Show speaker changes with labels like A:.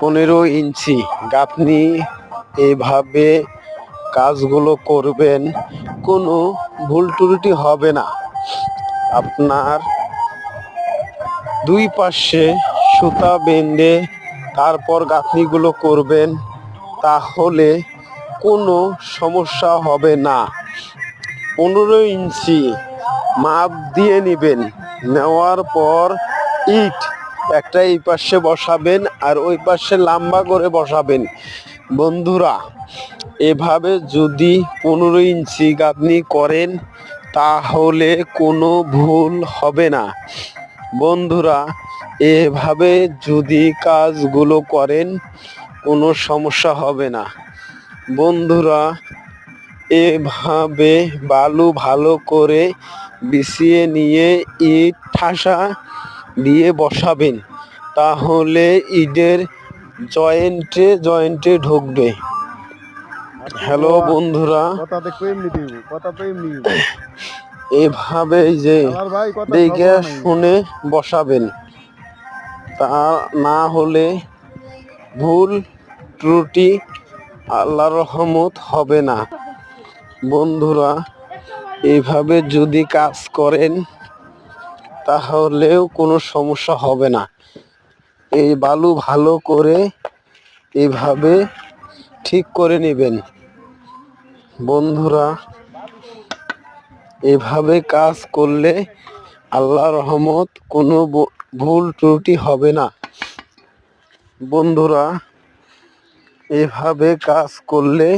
A: পনেরো ইঞ্চি। আপনি এভাবে কাজগুলো করবেন, কোনো ভুল ত্রুটি হবে না। আপনার দুই পাশে সুতা বেঁধে তারপর গাঁথনিগুলো করবেন, তাহলে কোনো সমস্যা হবে না। পনেরো ইঞ্চি মাপ দিয়ে নেবেন। নেওয়ার পর ইট একটা এই পাশে বসাবেন আর ওই পাশে লম্বা করে বসাবেন। বন্ধুরা, এভাবে যদি পনেরো ইঞ্চি গাঁথনি করেন, তাহলে কোনো ভুল হবে না। বন্ধুরা, এভাবে যদি কাজগুলো করেন, কোনো সমস্যা হবে না। বন্ধুরা, এভাবে বালু ভালো করে বিছিয়ে নিয়ে ইট ঠাসা দিয়ে বসাবেন তাহলে ইটের জয়েন্টে জয়েন্টে ঢুকবে। হ্যালো বন্ধুরা। এভাবে যে দেখে শুনে বসাবেন। তা না হলে ভুল ত্রুটি আল্লাহ রহমত হবে না। বন্ধুরা এভাবে যদি কাজ করেন তাহলেও কোনো সমস্যা হবে না। এই বালু ভালো করে এইভাবে ঠিক করে নেবেন। বন্ধুরা, এভাবে কাজ করলে আল্লাহ রহমত কোনো ভুল ত্রুটি হবে না। বন্ধুরা, এভাবে কাজ করলে